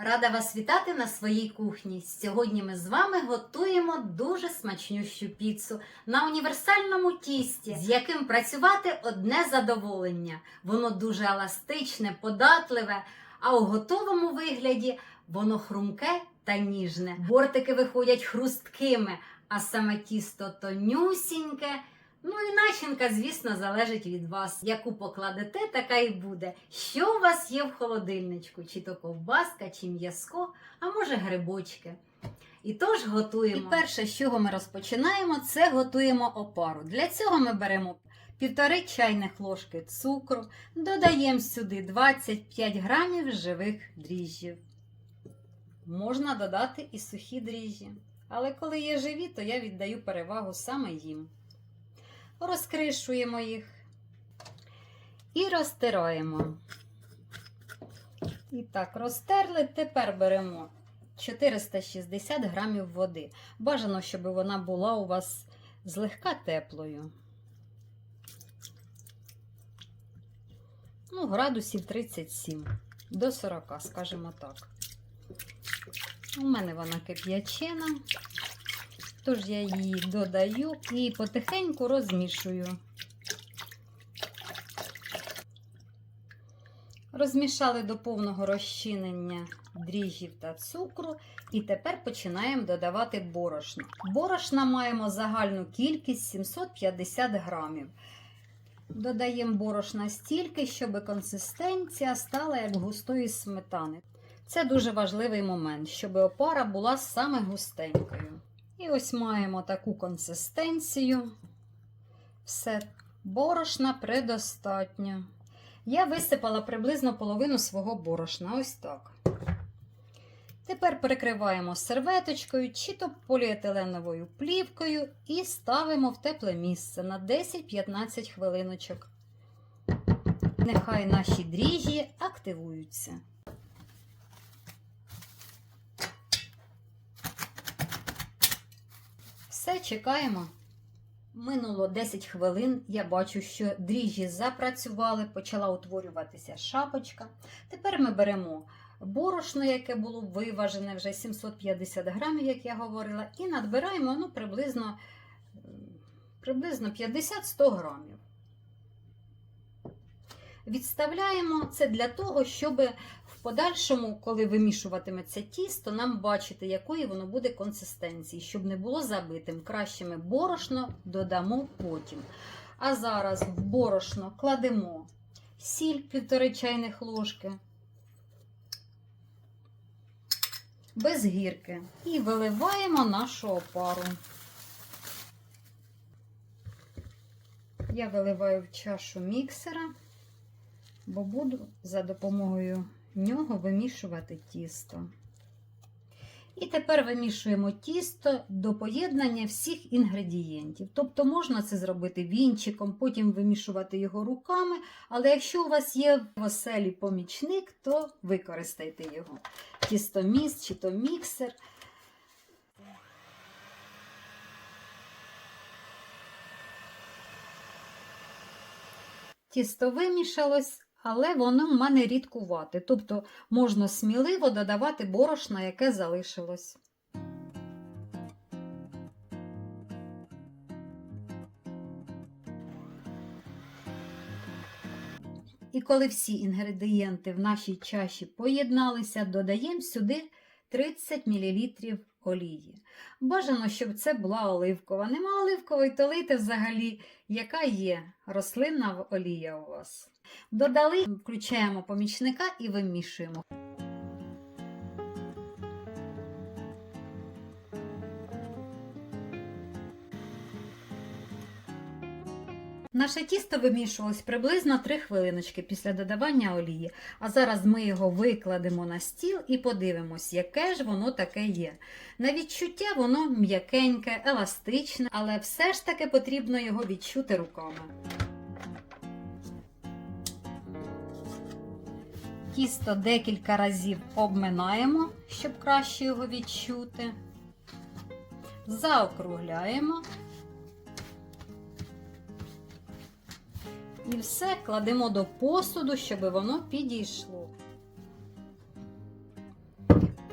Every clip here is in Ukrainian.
Рада вас вітати на своїй кухні. Сьогодні ми з вами готуємо дуже смачнющу піцу на універсальному тісті, з яким працювати одне задоволення. Воно дуже еластичне, податливе, а у готовому вигляді воно хрумке та ніжне. Бортики виходять хрусткими, а саме тісто тонюсіньке. Ну і начинка, звісно, залежить від вас. Яку покладете, така і буде. Що у вас є в холодильничку? Чи то ковбаска, чи м'язко, а може грибочки. І тож готуємо. І перше, з чого ми розпочинаємо, це готуємо опару. Для цього ми беремо півтори чайних ложки цукру, додаємо сюди 25 грамів живих дріжджів. Можна додати і сухі дріжджі. Але коли є живі, то я віддаю перевагу саме їм розкришуємо їх і розтираємо. І так, розтерли. Тепер беремо 460 грамів води. Бажано, щоб вона була у вас злегка теплою. Ну, градусів 37 до 40, скажімо так. У мене вона кип'ячена. Тож я її додаю і потихеньку розмішую. Розмішали до повного розчинення дріжджів та цукру, і тепер починаємо додавати борошно. Борошна маємо загальну кількість 750 грамів. Додаємо борошна стільки, щоб консистенція стала як густої сметани. Це дуже важливий момент, щоб опара була саме густенькою. І ось маємо таку консистенцію. Все, борошна предостатньо. Я висипала приблизно половину свого борошна. Ось так. Тепер перекриваємо серветочкою чи то поліетиленовою плівкою і ставимо в тепле місце на 10-15 хвилиночок. Нехай наші дріжджі активуються. Все, чекаємо. Минуло 10 хвилин. Я бачу, що дріжджі запрацювали, почала утворюватися шапочка. Тепер ми беремо борошно, яке було виважене вже 750 грамів, як я говорила, і надбираємо ну, приблизно, приблизно 50-100 грамів. Відставляємо це для того, щоб подальшому, коли вимішуватиметься тісто, нам бачити, якої воно буде консистенції, щоб не було забитим. Краще ми борошно додамо потім. А зараз в борошно кладемо сіль півтори чайних ложки, без гірки, і виливаємо нашу опару. Я виливаю в чашу міксера бо буду за допомогою нього вимішувати тісто. І тепер вимішуємо тісто до поєднання всіх інгредієнтів. Тобто можна це зробити вінчиком, потім вимішувати його руками, але якщо у вас є в оселі помічник, то використайте його. Тістоміс чи то міксер. Тісто вимішалось, але воно в мене рідкувате. Тобто можна сміливо додавати борошно, яке залишилось. І коли всі інгредієнти в нашій чаші поєдналися, додаємо сюди 30 мл олії. Бажано, щоб це була оливкова. Нема оливкової, то лийте взагалі, яка є рослинна олія у вас. Додали, включаємо помічника і вимішуємо. Наше тісто вимішувалось приблизно 3 хвилиночки після додавання олії. А зараз ми його викладемо на стіл і подивимось, яке ж воно таке є. На відчуття воно м'якеньке, еластичне, але все ж таки потрібно його відчути руками. Тісто декілька разів обминаємо, щоб краще його відчути. Заокругляємо. І все кладемо до посуду, щоб воно підійшло.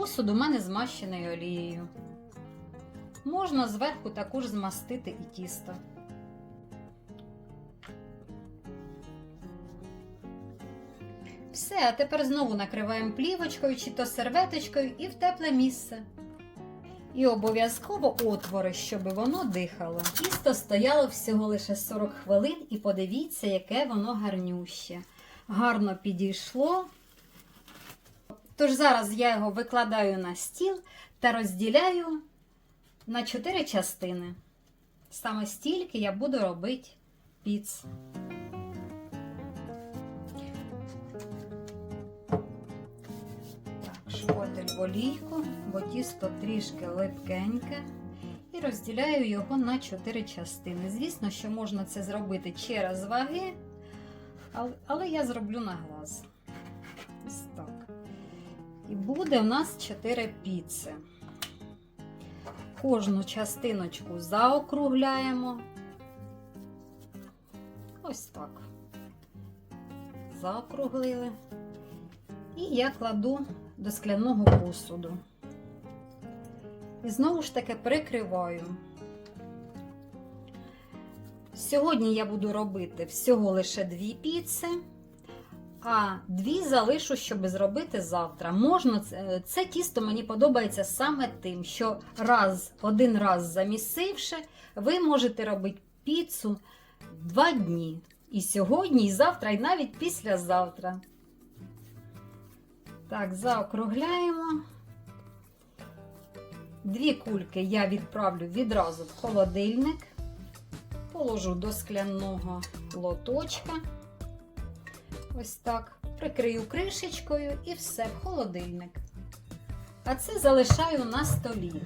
посуд у мене змащений олією. Можна зверху також змастити і тісто. Все, а тепер знову накриваємо плівочкою чи то серветочкою і в тепле місце. І обов'язково отвори, щоб воно дихало. Тісто стояло всього лише 40 хвилин, і подивіться, яке воно гарнюще. Гарно підійшло. Тож зараз я його викладаю на стіл та розділяю на 4 частини. Саме стільки я буду робити піц. Шпатель в олійку, бо тісто трішки липкеньке. І розділяю його на 4 частини. Звісно, що можна це зробити через ваги, але, я зроблю на глаз. Ось так. І буде у нас 4 піци. Кожну частиночку заокругляємо. Ось так. Заокруглили. І я кладу до скляного посуду. І знову ж таки прикриваю. Сьогодні я буду робити всього лише дві піци, а дві залишу, щоб зробити завтра. Можна це, це тісто мені подобається саме тим, що раз, один раз замісивши, ви можете робити піцу два дні. І сьогодні, і завтра, і навіть післязавтра. Так, заокругляємо. Дві кульки я відправлю відразу в холодильник, положу до скляного лоточка. Ось так. Прикрию кришечкою і все в холодильник. А це залишаю на столі.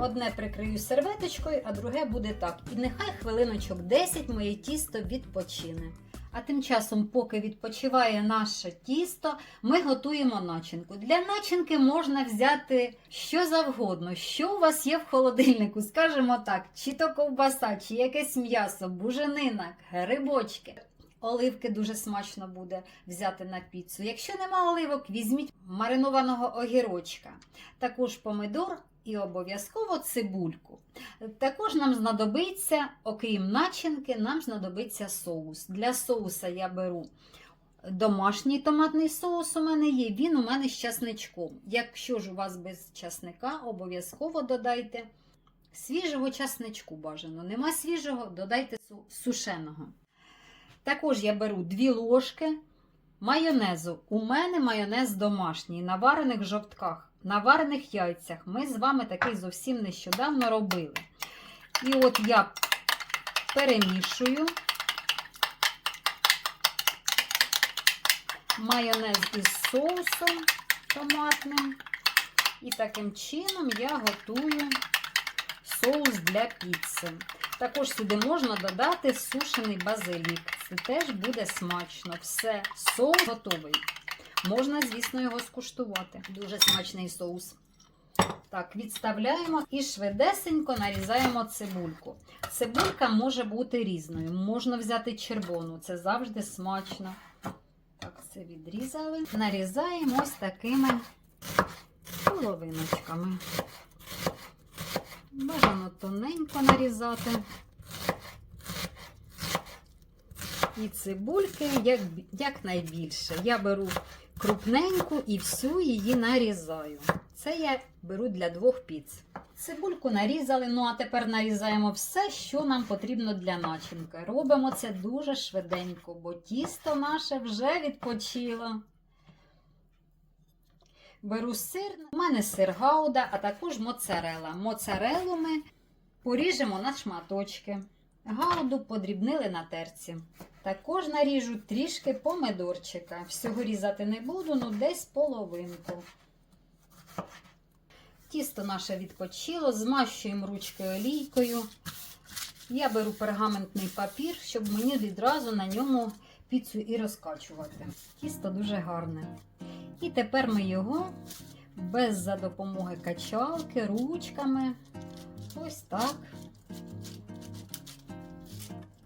Одне прикрию серветочкою, а друге буде так. І нехай хвилиночок 10 моє тісто відпочине. А тим часом, поки відпочиває наше тісто, ми готуємо начинку. Для начинки можна взяти що завгодно, що у вас є в холодильнику, скажімо так, чи то ковбаса, чи якесь м'ясо, буженина, грибочки. Оливки дуже смачно буде взяти на піцу. Якщо нема оливок, візьміть маринованого огірочка, також помидор і обов'язково цибульку. Також нам знадобиться, окрім начинки, нам знадобиться соус. Для соуса я беру домашній томатний соус у мене є, він у мене з часничком. Якщо ж у вас без часника, обов'язково додайте свіжого часничку бажано. Нема свіжого, додайте сушеного. Також я беру 2 ложки майонезу. У мене майонез домашній, на варених жовтках, на варених яйцях. Ми з вами такий зовсім нещодавно робили. І от я перемішую майонез із соусом томатним. І таким чином я готую соус для піци. Також сюди можна додати сушений базилік. Це теж буде смачно. Все, соус готовий. Можна, звісно, його скуштувати. Дуже смачний соус. Так, відставляємо і швидесенько нарізаємо цибульку. Цибулька може бути різною. Можна взяти червону, це завжди смачно. Так, це відрізали. Нарізаємо ось такими половиночками. Бажано тоненько нарізати. І цибульки як, як найбільше. Я беру крупненьку і всю її нарізаю. Це я беру для двох піц. Цибульку нарізали, ну а тепер нарізаємо все, що нам потрібно для начинки. Робимо це дуже швиденько, бо тісто наше вже відпочило. Беру сир, у мене сир гауда, а також моцарела. Моцарелу ми поріжемо на шматочки. Гауду подрібнили на терці. Також наріжу трішки помидорчика. Всього різати не буду, ну десь половинку. Тісто наше відпочило, змащуємо ручкою олійкою. Я беру пергаментний папір, щоб мені відразу на ньому піцу і розкачувати. Тісто дуже гарне. І тепер ми його без за допомоги качалки, ручками. Ось так.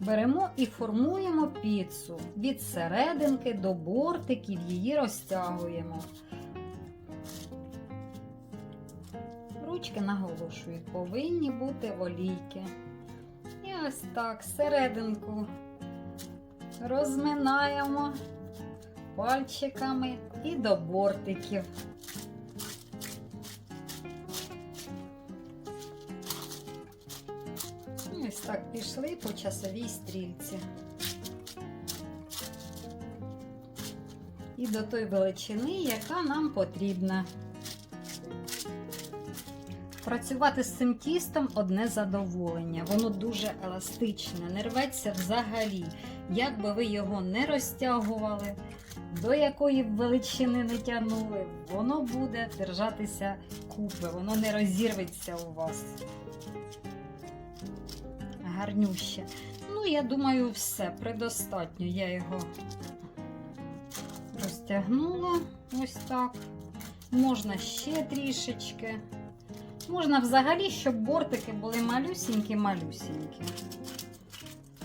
Беремо і формуємо піцу від серединки до бортиків, її розтягуємо. Ручки наголошують, повинні бути олійки. І ось так, серединку розминаємо пальчиками і до бортиків. Так пішли по часовій стрільці. І до той величини, яка нам потрібна. Працювати з цим тістом одне задоволення. Воно дуже еластичне, не рветься взагалі. Як би ви його не розтягували, до якої б величини не тягнули, воно буде держатися купи, воно не розірветься у вас. Гарнюще. Ну, я думаю, все, предостатньо. Я його розтягнула ось так. Можна ще трішечки. Можна взагалі, щоб бортики були малюсінькі-малюсінькі.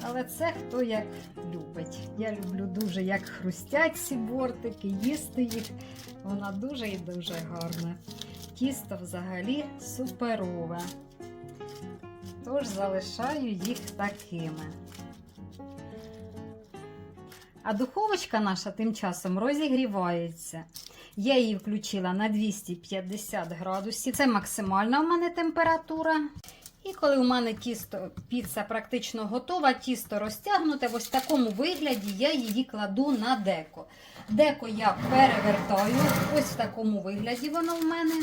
Але це хто як любить. Я люблю дуже, як хрустять ці бортики, їсти їх. Вона дуже і дуже гарна. Тісто взагалі суперове. Тож залишаю їх такими. А духовочка наша тим часом розігрівається. Я її включила на 250 градусів. Це максимальна у мене температура. І коли у мене тісто, піца практично готова, тісто розтягнуте, в ось такому вигляді я її кладу на деко. Деко я перевертаю, ось в такому вигляді воно в мене.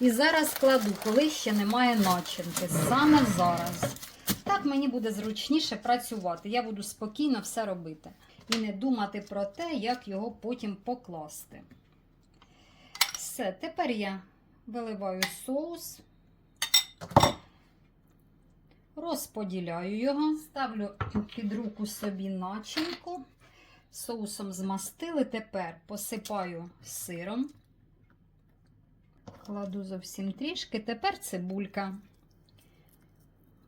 І зараз кладу, коли ще немає начинки. Саме зараз. Так мені буде зручніше працювати. Я буду спокійно все робити. І не думати про те, як його потім покласти. Все, тепер я виливаю соус, розподіляю його, ставлю під руку собі начинку, соусом змастили. Тепер посипаю сиром, кладу зовсім трішки, тепер цибулька.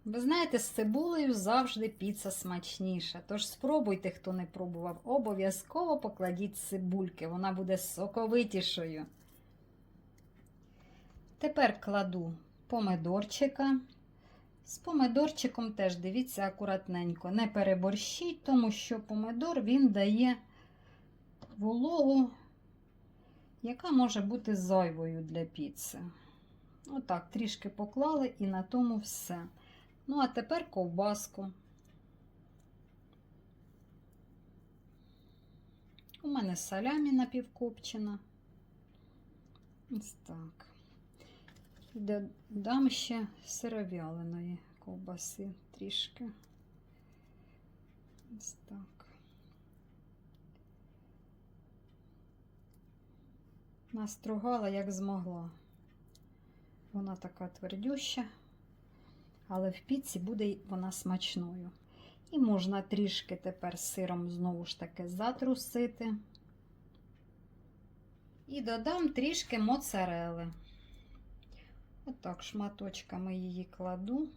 Ви знаєте, з цибулею завжди піца смачніша. Тож спробуйте, хто не пробував, обов'язково покладіть цибульки, вона буде соковитішою. Тепер кладу помидорчика. З помидорчиком теж дивіться акуратненько. Не переборщіть, тому що помидор він дає вологу, яка може бути зайвою для піци. Отак, трішки поклали і на тому все. Ну, а тепер ковбаску. У мене салямі напівкопчена. Ось так. Додам ще сировяленої ковбаси трішки. Ось так. Настругала, як змогла. Вона така твердюща, але в піці буде вона смачною. І можна трішки тепер сиром знову ж таки затрусити. І додам трішки моцарели. Отак, шматочками її кладу.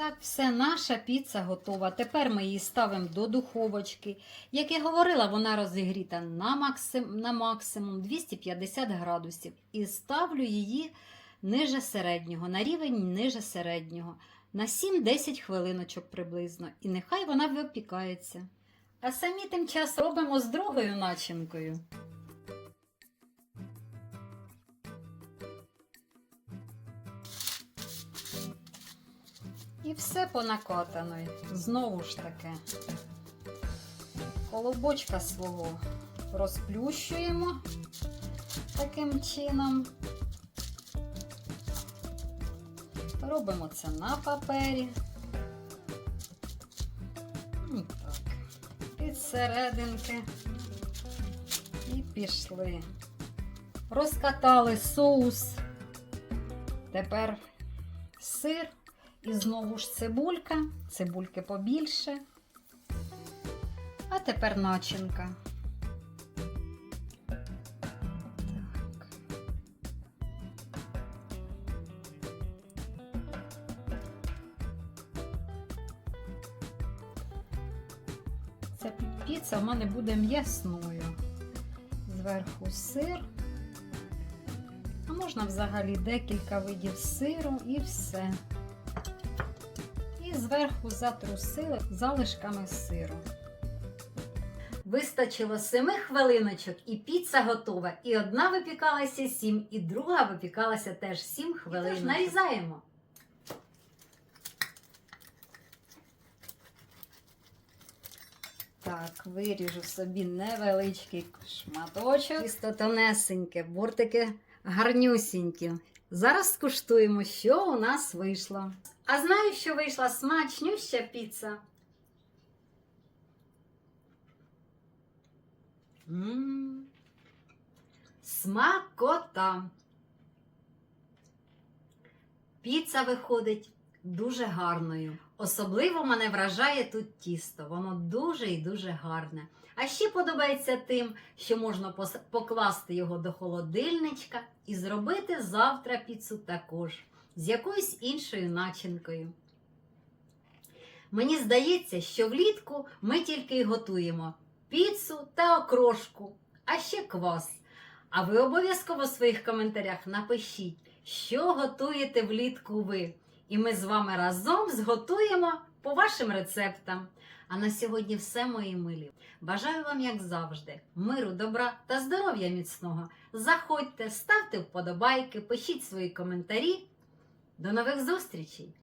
Так, все, наша піца готова. Тепер ми її ставимо до духовочки. Як я говорила, вона розігріта на максим, на максимум 250 градусів. І ставлю її ниже середнього, на рівень ниже середнього. На 7-10 хвилиночок приблизно. І нехай вона випікається. А самі тим часом робимо з другою начинкою. І все понакатано. Знову ж таки, колобочка свого розплющуємо таким чином. Робимо це на папері. І. Під серединки. І пішли. Розкатали соус. Тепер сир. І знову ж цибулька, цибульки побільше. А тепер начинка. Так. Ця піца в мене буде м'ясною. Зверху сир. А Можна взагалі декілька видів сиру і все. Зверху затрусили залишками сиру. Вистачило семи хвилиночок, і піца готова. І одна випікалася сім, і друга випікалася теж сім хвилин. Тож нарізаємо. Так, виріжу собі невеличкий шматочок. Тісто тонесеньке, бортики гарнюсінькі. Зараз скуштуємо, що у нас вийшло. А знаю, що вийшла смачнюща піца. М, Смакота. Піца виходить дуже гарною. Особливо мене вражає тут тісто. Воно дуже і дуже гарне. А ще подобається тим, що можна покласти його до холодильничка і зробити завтра піцу також з якоюсь іншою начинкою. Мені здається, що влітку ми тільки й готуємо піцу та окрошку, а ще квас. А ви обов'язково в своїх коментарях напишіть, що готуєте влітку ви. І ми з вами разом зготуємо по вашим рецептам. А на сьогодні все, мої милі. Бажаю вам, як завжди, миру, добра та здоров'я міцного. Заходьте, ставте вподобайки, пишіть свої коментарі. До нових зустрічей!